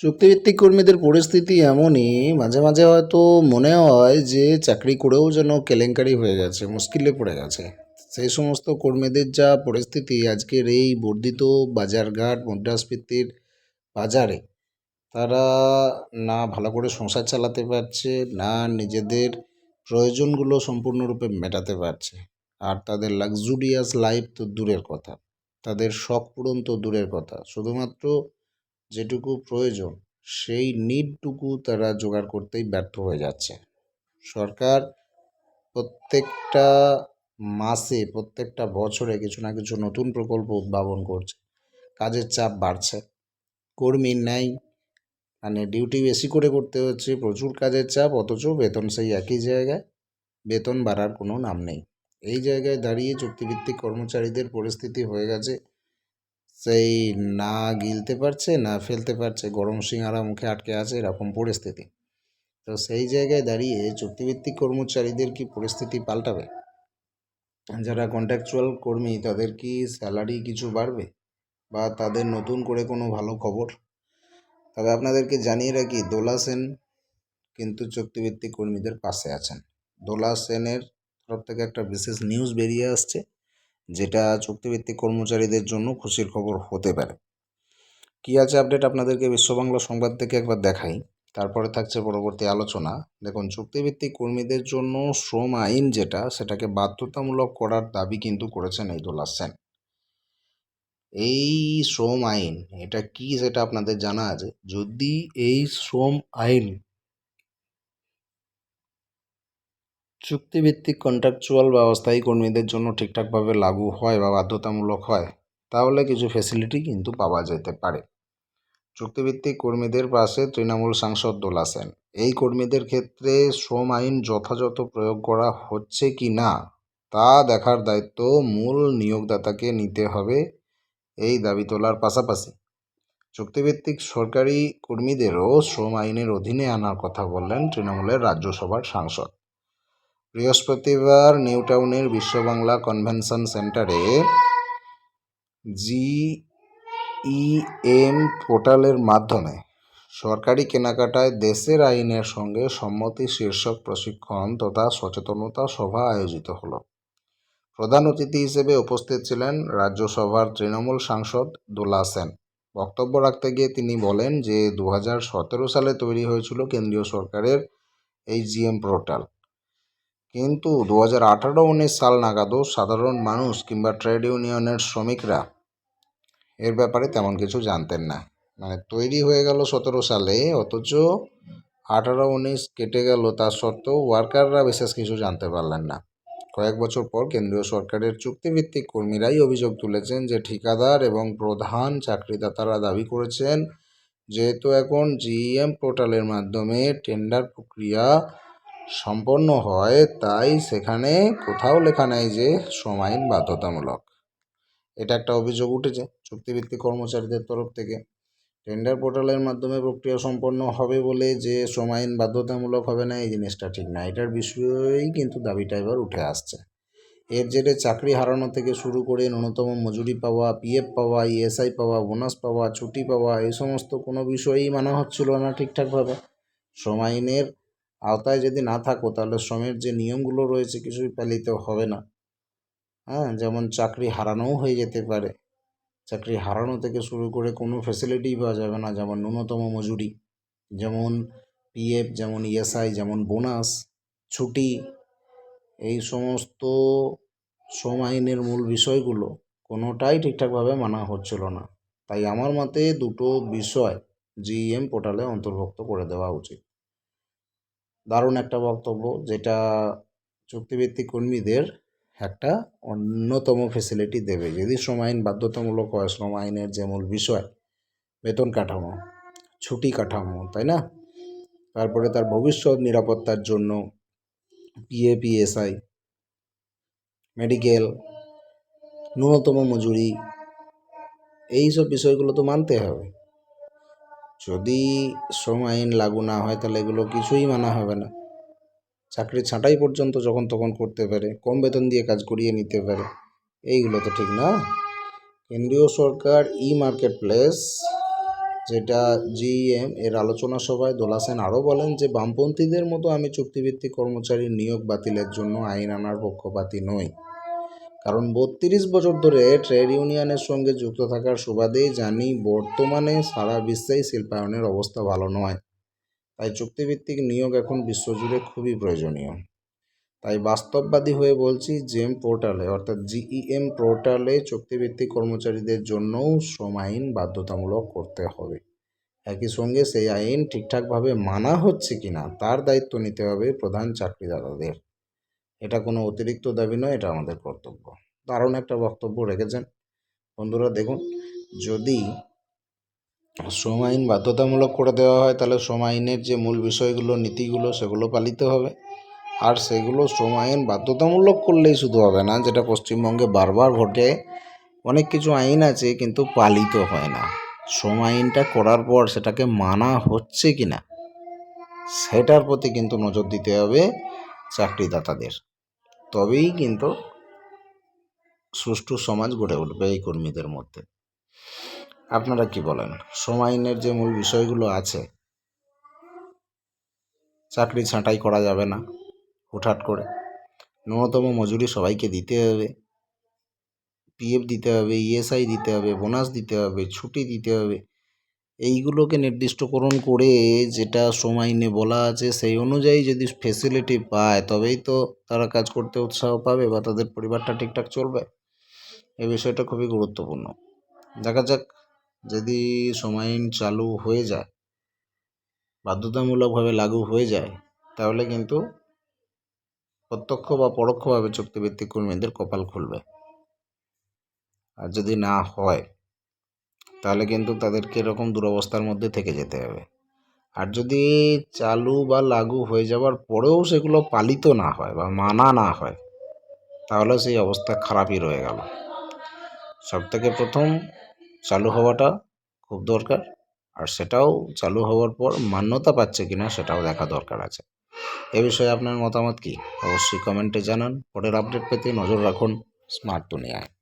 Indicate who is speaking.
Speaker 1: চুক্তিভিত্তিক কর্মীদের পরিস্থিতি এমনই, মাঝে মাঝে হয়তো মনে হয় যে চাকরি করেও যেন কেলেঙ্কারি হয়ে গেছে, মুশকিলে পড়ে গেছে। সেই সমস্ত কর্মীদের যা পরিস্থিতি আজকের এই বর্ধিত বাজারঘাট, মুদ্রাস্ফীতির বাজারে, তারা না ভালো করে সংসার চালাতে পারছে, না নিজেদের প্রয়োজনগুলো সম্পূর্ণরূপে মেটাতে পারছে। আর তাদের লাক্সুরিয়াস লাইফ তো দূরের কথা, তাদের শখ পূরণ তো দূরের কথা। শুধুমাত্র যেটুকু প্রয়োজন, সেই নিডটুকু তারা জোগাড় করতেই ব্যর্থ হয়ে যাচ্ছে। সরকার প্রত্যেকটা মাসে, প্রত্যেকটা বছরে কিছু না কিছু নতুন প্রকল্প উদ্ভাবন করছে। কাজের চাপ বাড়ছে। কর্মী নেই। মানে ডিউটি বেশি করে করতে হচ্ছে, প্রচুর কাজের চাপ, অথচ বেতন সেই একই জায়গায়। বেতন বাড়ার কোনো নাম নেই। এই জায়গায় দাঁড়িয়ে চুক্তিভিত্তিক কর্মচারীদের পরিস্থিতি হয়ে গেছে। সেই না গিলতে পারছে, না ফেলতে পারছে, গরম সিঙারা মুখে আটকে আছে এরকম পরিস্থিতি। তো সেই জায়গায় দাঁড়িয়ে চুক্তিভিত্তিক কর্মচারীদের কি পরিস্থিতি পাল্টাবে? যারা কন্ট্রাকচুয়াল কর্মী, তাদের কি স্যালারি কিছু বাড়বে? বা তাদের নতুন করে কোনো ভালো খবর? তবে আপনাদেরকে জানিয়ে রাখি, দোলা সেন কিন্তু চুক্তিভিত্তিক কর্মীদের পাশে আছেন। দোলা সেনের তরফ থেকে একটা বিশেষ নিউজ বেরিয়ে আসছে। যেটা চুক্তিভিত্তিক কর্মচারীদের জন্য খুশির খবর হতে পারে। কী আছে আপডেট আপনাদেরকে বিশ্ব বাংলা সংবাদ থেকে একবার দেখাই। তারপরে থাকছে পরবর্তী আলোচনা। দেখুন, চুক্তিভিত্তিক কর্মীদের জন্য শ্রম আইন যেটা, সেটাকে বাধ্যতামূলক করার দাবি কিন্তু করেছেন এই দোলা সেন এই শ্রম আইন, এটা কি সেটা আপনাদের জানা আছে? যদি এই শ্রম আইন চুক্তিভিত্তিক কন্ট্রাকচুয়াল বা অস্থায়ী কর্মীদের জন্য ঠিকঠাকভাবে লাগু হয় বা বাধ্যতামূলক হয়, তাহলে কিছু ফেসিলিটি কিন্তু পাওয়া যেতে পারে। চুক্তিভিত্তিক কর্মীদের পাশে তৃণমূল সাংসদ দোলা সেন, এই কর্মীদের ক্ষেত্রে শ্রম আইন যথাযথ প্রয়োগ করা হচ্ছে কি না, তা দেখার দায়িত্ব মূল নিয়োগদাতাকে নিতে হবে, এই দাবি তোলার পাশাপাশি। চুক্তিভিত্তিক সরকারি কর্মীদেরও শ্রম আইনের অধীনে আনার কথা বললেন তৃণমূলের রাজ্যসভার সাংসদ। বৃহস্পতিবার নিউ টাউনের বিশ্ব বাংলা কনভেনশন সেন্টারে জিইএম পোর্টালের মাধ্যমে সরকারি কেনাকাটায় দেশের আইনের সঙ্গে সম্মতি শীর্ষক প্রশিক্ষণ তথা সচেতনতা সভা আয়োজিত হলো। প্রধান অতিথি হিসেবে উপস্থিত ছিলেন রাজ্যসভার তৃণমূল সাংসদ দোলা সেন। বক্তব্য রাখতে গিয়ে তিনি বলেন যে দু হাজার সতেরো সালে তৈরি হয়েছিল কেন্দ্রীয় সরকারের এই জিএম পোর্টাল। কিন্তু দু হাজার আঠারো উনিশ সাল নাগাদও সাধারণ মানুষ কিংবা ট্রেড ইউনিয়নের শ্রমিকরা এর ব্যাপারে তেমন কিছু জানতেন না। মানে তৈরি হয়ে গেল সতেরো সালে, অথচ আঠারো উনিশ কেটে গেল তার সত্ত্বেও ওয়ার্কাররা বিশেষ কিছু জানতে পারলেন না। কয়েক বছর পর কেন্দ্রীয় সরকারের চুক্তিভিত্তিক কর্মীরাই অভিযোগ তুলেছেন যে ঠিকাদার এবং প্রধান চাকরিদাতারা দাবি করেছেন, যেহেতু এখন জিএম পোর্টালের মাধ্যমে টেন্ডার প্রক্রিয়া সম্পন্ন হয়, তাই সেখানে কোথাও লেখা নেই যে শ্রম বাধ্যতামূলক। এটা একটা অভিযোগ উঠেছে চুক্তিভিত্তিক কর্মচারীদের তরফ থেকে। টেন্ডার পোর্টালের মাধ্যমে প্রক্রিয়া সম্পন্ন হবে বলে যে শ্রম বাধ্যতামূলক হবে না, এই জিনিসটা ঠিক না। এটার বিষয়েই কিন্তু দাবিটা এবার উঠে আসছে। এর জেরে চাকরি হারানো থেকে শুরু করে ন্যূনতম মজুরি পাওয়া, পিএফ পাওয়া, ইএসআই পাওয়া, বোনাস পাওয়া, ছুটি পাওয়া, এই সমস্ত কোনো বিষয়েই মানা হচ্ছিল না ঠিকঠাকভাবে। শ্রম আওতায় যদি না থাকো, তাহলে শ্রমের যে নিয়মগুলো রয়েছে কিছুই পালিত হবে না। হ্যাঁ যেমন চাকরি হারানোও হয়ে যেতে পারে। চাকরি হারানো থেকে শুরু করে কোনো ফেসিলিটি পাওয়া যাবে না, যেমন ন্যূনতম মজুরি, যেমন পিএফ যেমন ইএসআই যেমন বোনাস ছুটি, এই সমস্ত শ্রম আইনের মূল বিষয়গুলো কোনোটাই ঠিকঠাকভাবে মানা হচ্ছিল না। তাই আমার মতে দুটো বিষয় জিএম পোর্টালে অন্তর্ভুক্ত করে দেওয়া উচিত। দারুণ একটা বক্তব্য, যেটা চুক্তিভিত্তিক কর্মীদের একটা অন্যতম ফেসিলিটি দেবে। যদি শ্রম আইন, বাধ্যতামূলক হয়, শ্রম আইনের যে মূল বিষয়, বেতন কাঠামো, ছুটি কাঠামো, তাই না? তারপরে তার ভবিষ্যৎ নিরাপত্তার জন্য পিএ পিএসআই মেডিকেল ন্যূনতম মজুরি এই সব বিষয়গুলো তো মানতে হবে। যদি শ্রম আইন লাগু না হয়, তাহলে এগুলো কিছুই মানা হবে না। চাকরি ছাঁটাই পর্যন্ত যখন তখন করতে পারে, কম বেতন দিয়ে কাজ করিয়ে নিতে পারে, এইগুলো তো ঠিক না। কেন্দ্রীয় সরকার ই মার্কেট প্লেস যেটা জিএম এর আলোচনা সভায় দোলা সেন আরও বলেন যে, বামপন্থীদের মতো আমি চুক্তিভিত্তিক কর্মচারীর নিয়োগ বাতিলের জন্য আইন আনার পক্ষপাতী নই। কারণ বত্রিশ বছর ধরে ট্রেড ইউনিয়নের সঙ্গে যুক্ত থাকার সুবাদেই জানি বর্তমানে সারা বিশ্বেই শিল্পায়নের অবস্থা ভালো নয়। তাই চুক্তিভিত্তিক নিয়োগ এখন বিশ্বজুড়ে খুবই প্রয়োজনীয়। তাই বাস্তববাদী হয়ে বলছি জেম পোর্টালে, অর্থাৎ জিইএম পোর্টালে চুক্তিভিত্তিক কর্মচারীদের জন্যও শ্রম আইন বাধ্যতামূলক করতে হবে। একই সঙ্গে সেই আইন ঠিকঠাকভাবে মানা হচ্ছে কিনা তার দায়িত্ব নিতে হবে প্রধান চাকরিদাতাদের। এটা কোনো অতিরিক্ত দাবি নয়, এটা আমাদের কর্তব্য। দারুণ একটা বক্তব্য রেখেছেন। বন্ধুরা, দেখুন, যদি শ্রম আইন বাধ্যতামূলক করে দেওয়া হয়, তাহলে শ্রম আইনের যে মূল বিষয়গুলো, নীতিগুলো, সেগুলো পালিত হবে। আর সেগুলো শ্রম আইন বাধ্যতামূলক করলেই শুধু হবে না, যেটা পশ্চিমবঙ্গে বারবার ঘটে। অনেক কিছু আইন আছে, কিন্তু পালিত হয় না। শ্রম আইনটা করার পর সেটাকে মানা হচ্ছে কি না সেটার প্রতি কিন্তু নজর দিতে হবে চাকরিদাতাদের। তবেই কিন্তু সুষ্ঠু সমাজ গড়ে উঠবে এই কর্মীদের মধ্যে। আপনারা কি বলেন? শ্রম আইনের যে মূল বিষয়গুলো আছে, চাকরি ছাঁটাই করা যাবে না হুটহাট করে। ন্যূনতম মজুরি সবাইকে দিতে হবে। পিএফ দিতে হবে ইএসআই দিতে হবে বোনাস দিতে হবে, ছুটি দিতে হবে। এইগুলোকে নির্দিষ্টকরণ করে যেটা শ্রম আইনে বলা আছে সেই অনুযায়ী যদি ফেসিলিটি পায়, তবেই তো তারা কাজ করতে উৎসাহ পাবে বা তাদের পরিবারটা ঠিকঠাক চলবে। এই বিষয়টা খুবই গুরুত্বপূর্ণ। দেখা যাক যদি সময় চালু হয়ে যায়, বাধ্যতামূলকভাবে লাগু হয়ে যায়, তাহলে কিন্তু প্রত্যক্ষ বা পরোক্ষভাবে চুক্তিভিত্তিক কর্মীদের কপাল খুলবে। আর যদি না হয় তাহলে কিন্তু তাদেরকে এরকম দুরবস্থার মধ্যে থেকে যেতে হবে। আর যদি চালু বা লাগু হয়ে যাওয়ার পরেও সেগুলো পালিত না হয় বা মানা না হয়, তাহলে সেই অবস্থা খারাপই রয়ে গেল। সব থেকে প্রথম চালু হওয়াটা খুব দরকার, আর সেটাও চালু হওয়ার পর মান্যতা পাচ্ছে কিনা সেটাও দেখা দরকার আছে। এ বিষয়ে আপনার মতামত কি? অবশ্যই কমেন্টে জানান। পরের আপডেট পেতে নজর রাখুন স্মার্ট দুনিয়ায়।